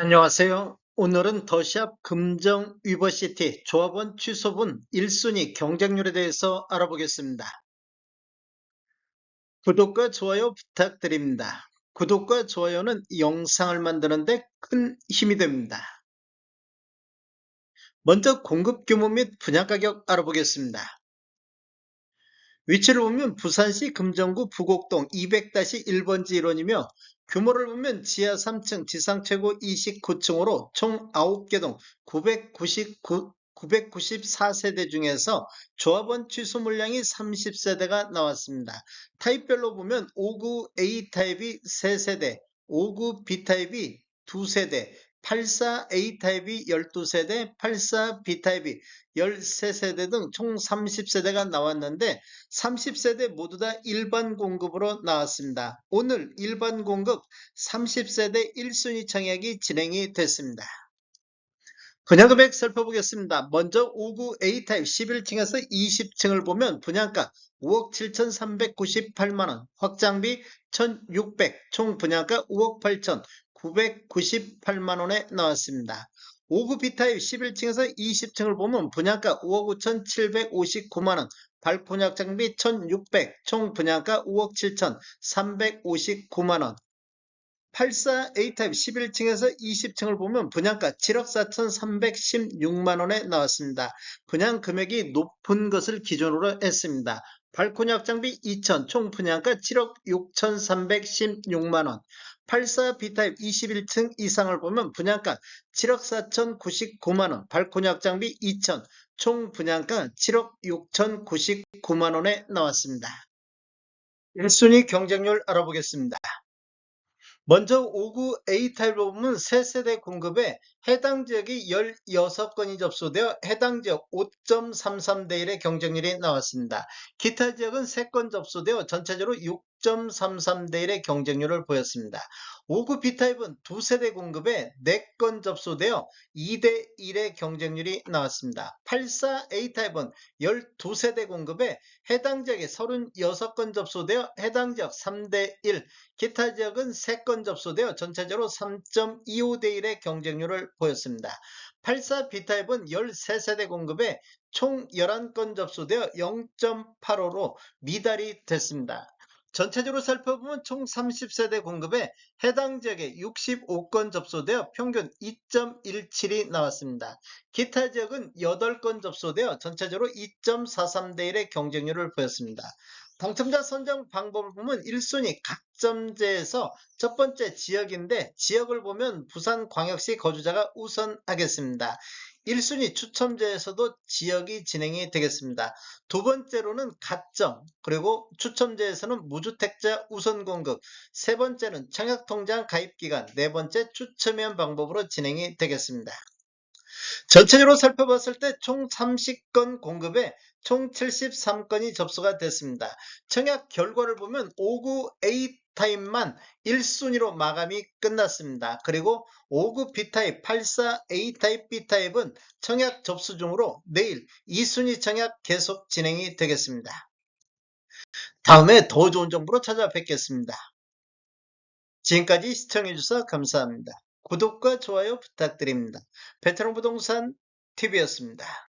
안녕하세요. 오늘은 더샵 금정 위버시티 조합원 취소분 1순위 경쟁률에 대해서 알아보겠습니다. 구독과 좋아요 부탁드립니다. 구독과 좋아요는 영상을 만드는데 큰 힘이 됩니다. 먼저 공급 규모 및 분양 가격 알아보겠습니다. 위치를 보면 부산시 금정구 부곡동 200-1번지 1원이며 규모를 보면 지하 3층, 지상 최고 29층으로 총 9개 동 999, 994세대 중에서 조합원 취소 물량이 30세대가 나왔습니다. 타입별로 보면 59 A타입이 3세대, 59 B타입이 2세대, 84A 타입이 12세대, 84B 타입이 13세대 등 총 30세대가 나왔는데 30세대 모두 다 일반 공급으로 나왔습니다. 오늘 일반 공급 30세대 1순위 청약이 진행이 됐습니다. 분양금액 살펴보겠습니다. 먼저 59A 타입 11층에서 20층을 보면 분양가 5억 7,398만원, 확장비 1,600, 총 분양가 5억 8천 998만원에 나왔습니다. 5구 B타입 11층에서 20층을 보면 분양가 5억 5천 759만원, 발코니 확장비 1,600, 총 분양가 5억 7천 359만원, 84 A타입 11층에서 20층을 보면 분양가 7억 4,316만원에 나왔습니다. 분양 금액이 높은 것을 기준으로 했습니다. 발코니 확장비 2천, 총 분양가 7억 6,316만원. 84 B타입 21층 이상을 보면 분양가 7억 4,099만원, 발코니 확장비 2천, 총 분양가 7억 6,099만원에 나왔습니다. 1순위 경쟁률 알아보겠습니다. 먼저 59 A타입을 보면 3세대 공급에 해당 지역이 16건이 접수되어 해당 지역 5.33대 1의 경쟁률이 나왔습니다. 기타 지역은 3건 접수되어 전체적으로 6.33대 1의 경쟁률을 보였습니다. 59 B타입은 두세대 공급에 4건 접수되어 2대 1의 경쟁률이 나왔습니다. 84 A타입은 12세대 공급에 해당 지역에 36건 접수되어 해당 지역 3대 1, 기타 지역은 3건 접수되어 전체적으로 3.25대 1의 경쟁률을 보였습니다. 84 B타입은 13세대 공급에 총 11건 접수되어 0.85로 미달이 됐습니다. 전체적으로 살펴보면 총 30세대 공급에 해당 지역에 65건 접수되어 평균 2.17이 나왔습니다. 기타 지역은 8건 접수되어 전체적으로 2.43대 1의 경쟁률을 보였습니다. 당첨자 선정 보면 1순위 각점제에서 첫 번째 지역인데 지역을 보면 부산광역시 거주자가 우선하겠습니다. 1순위 추첨제에서도 지역이 진행이 되겠습니다. 두 번째로는 가점, 그리고 추첨제에서는 무주택자 우선 공급, 세 번째는 청약통장 가입기간, 네 번째 추첨위원 방법으로 진행이 되겠습니다. 전체적으로 살펴봤을 때 총 30건 공급에 총 73건이 접수가 됐습니다. 청약 결과를 보면 59 A 타입만 1순위로 마감이 끝났습니다. 그리고 59 B타입, 84 A타입, B타입은 청약 접수 중으로 내일 2순위 청약 계속 진행이 되겠습니다. 다음에 더 좋은 정보로 찾아뵙겠습니다. 지금까지 시청해주셔서 감사합니다. 구독과 좋아요 부탁드립니다. 베테랑 부동산 TV였습니다.